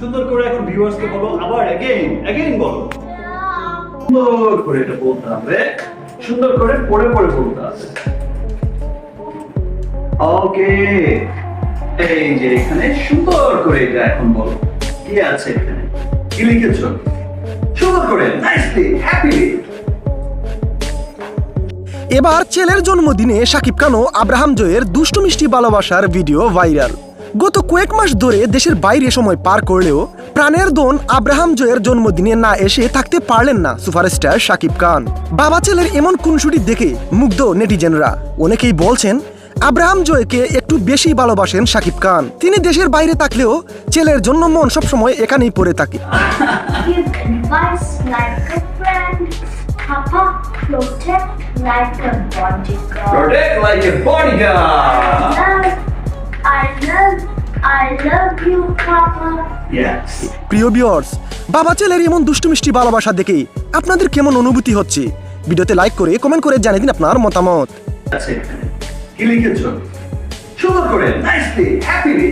সুন্দর করে এখন ভিউয়ার্সকে বলো, আবার অ্যাগেইন অ্যাগেইন বলো। সুন্দর করে এটা বলতে হবে। সুন্দর করে পড়ে পড়ে বলতে হবে। ওকে এই যে এখানে সুন্দর করে এটা এখন বলো। কি আছে এখানে? কি লিখেছো? সুন্দর করে নাইসলি হ্যাপিলি এবার ছেলের জন্মদিনে শাকিব খান ও আব্রাহাম জয়ের দুষ্টু মিষ্টি ভালোবাসার ভিডিও ভাইরাল গত কয়েক মাস ধরে দেশের বাইরে সময় পার করলেও প্রাণের দোন আব্রাহাম জয়ের জন্মদিনে না এসে থাকতে পারলেন না সুপারস্টার শাকিব খান। বাবা ছেলের এমন খুনসুটি দেখে মুগ্ধ নেটিজেনরা। অনেকেই বলছেন আব্রাহাম জয়কে একটু বেশি ভালোবাসেন শাকিব খান। তিনি দেশের বাইরে থাকলেও ছেলের জন্য মন সবসময় এখানেই পড়ে থাকে। Give advice like a. Papa, protect like a bodyguard. প্রিয় বিয়র্স বাবা ছেলের এমন দুষ্টু মিষ্টি ভালোবাসা দেখে আপনাদের কেমন অনুভূতি হচ্ছে? ভিডিওতে লাইক করে কমেন্ট করে জানিয়ে দিন আপনার মতামত। আছে কি লিখেছো? সুন্দর করে। Nicely happily